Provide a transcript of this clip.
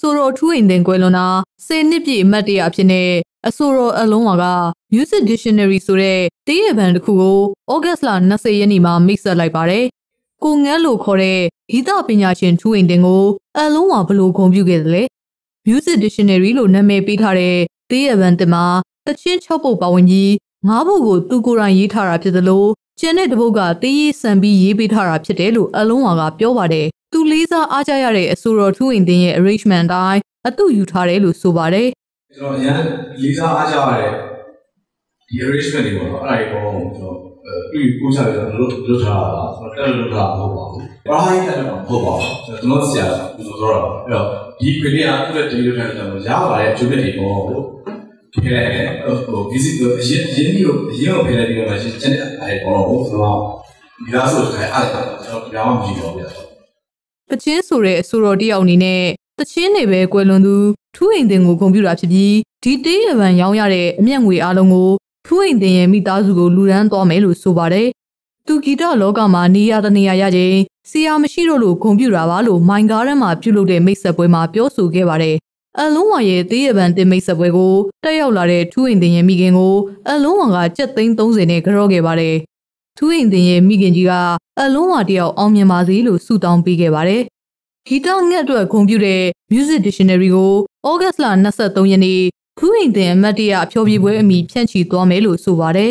ဆိုတော်ထူးအိမ်တင်ကွယ်လွန်တာ10နှစ်ပြည့်အမှတ်တရအဖြစ်နဲ့အဆိုတော်အလုံးဝါက Music Dictionary ဆိုတဲ့တည့်ရပံတစ်ခုကိုဩဂတ်စ်လ20ရက်နေ့မှာမိတ်ဆက်လိုက်ပါတယ်။ကိုငန်းလို့ခေါ်တဲ့ဂီတပညာရှင်ထူးအိမ်တင်ကိုအလုံးဝါဘလို့ဂုဏ်ပြုခဲ့တယ်လေ။ Music Dictionary လို့နာမည်ပေးထားတဲ့တည့်ရပံတင်မှာတချင်း6ပုတ်ပါဝင်ကြီးငါးပုတ်ကိုသူကိုယ်တိုင်ရေးထားတာဖြစ်သလိုကျန်တဲ့တစ်ပုတ်ကတေးရေးဆန်ပြီးရေးပေးထားတာဖြစ်တယ်လို့အလုံးဝါကပြောပါတယ်။ သူလေးစားအားကြရတဲ့အဆိုတော်ထူးအိမ်တင်ရဲ့ arrangement တိုင်းအတူယူထားတယ်လို့ဆိုပါတယ်။ကျွန်တော်အရင်လေးစားအားကြရတဲ့ဒီ arrangement တွေပေါ့နော်အဲ့ဒါတွေကတော့ကျွန်တော်ပြီးပို့ချပြီးတော့လွတ်လွတ်ထားတာဆိုတော့တက်လွတ်ထားမဟုတ်ပါဘူး။ဘာဟိုင်းတက်တော့မဟုတ်ပါဘူး။ကျွန်တော်ဆရာဆိုတော့အဲ့တော့ဒီခွေလေးကသူ့ရဲ့တေးလွတ်ထားတဲ့ကျွန်တော်ရပါတဲ့အကျိုးမြတ်တွေပေါ့ဖယ်လိုက်ဟို visit ကိုအရင်အရင်ကိုအရင်ကိုဖယ်လိုက်ပြီးတော့မှကျန်တဲ့အဲ့ပေါ်ကိုဆိုတော့ဒီလားဆိုတော့အဲ့ဒါကျွန်တော်ပြောင်းကြည့်တော့ဗျာ တချင်းဆိုတဲ့အဆိုတော်တယောက်အနေနဲ့တချင်းနေပဲကွယ်လွန်သူထူးအိမ်တင်ကိုဂုဏ်ပြုတာဖြစ်ပြီးဒီတေးရပံရောင်းရတဲ့အမျက်ငွေအလုံးကိုထူးအိမ်တင်ရဲ့မိသားစုကိုလူဒန်းသွားမယ်လို့ဆိုပါတယ်။သူဂီတလောကမှာနေရတဲ့နေရာရခြင်းစီယာမရှိတော့လို့ဂုဏ်ပြုတာပါလို့မိုင်ကားရန်မှာပြုလုပ်တဲ့မိတ်ဆက်ပွဲမှာပြောဆိုခဲ့ပါတယ်။အလုံးဝရဲ့သေးရပံတင်မိတ်ဆက်ပွဲကိုတက်ရောက်လာတဲ့ထူးအိမ်တင်ရဲ့မိခင်ကိုအလုံးဝကကြက်သိန်း30နဲ့ကြော့ခဲ့ပါတယ်။ ထူးအိမ်တင်ရဲ့မိခင်ကြီးကအလုံးဝတယောက်အောင်မြင်ပါစေလို့ဆုတောင်းပေးခဲ့ပါတယ်။ဂီတငှက်အတွက်ဂုဏ်ပြုတဲ့ Music Dictionary ကိုဩဂတ်လ23ရက်နေ့ထူးအိမ်တင်အမတ်တရအဖျော်ဖြေပွဲအမိဖြန့်ချီသွားမယ်လို့ဆိုပါတယ်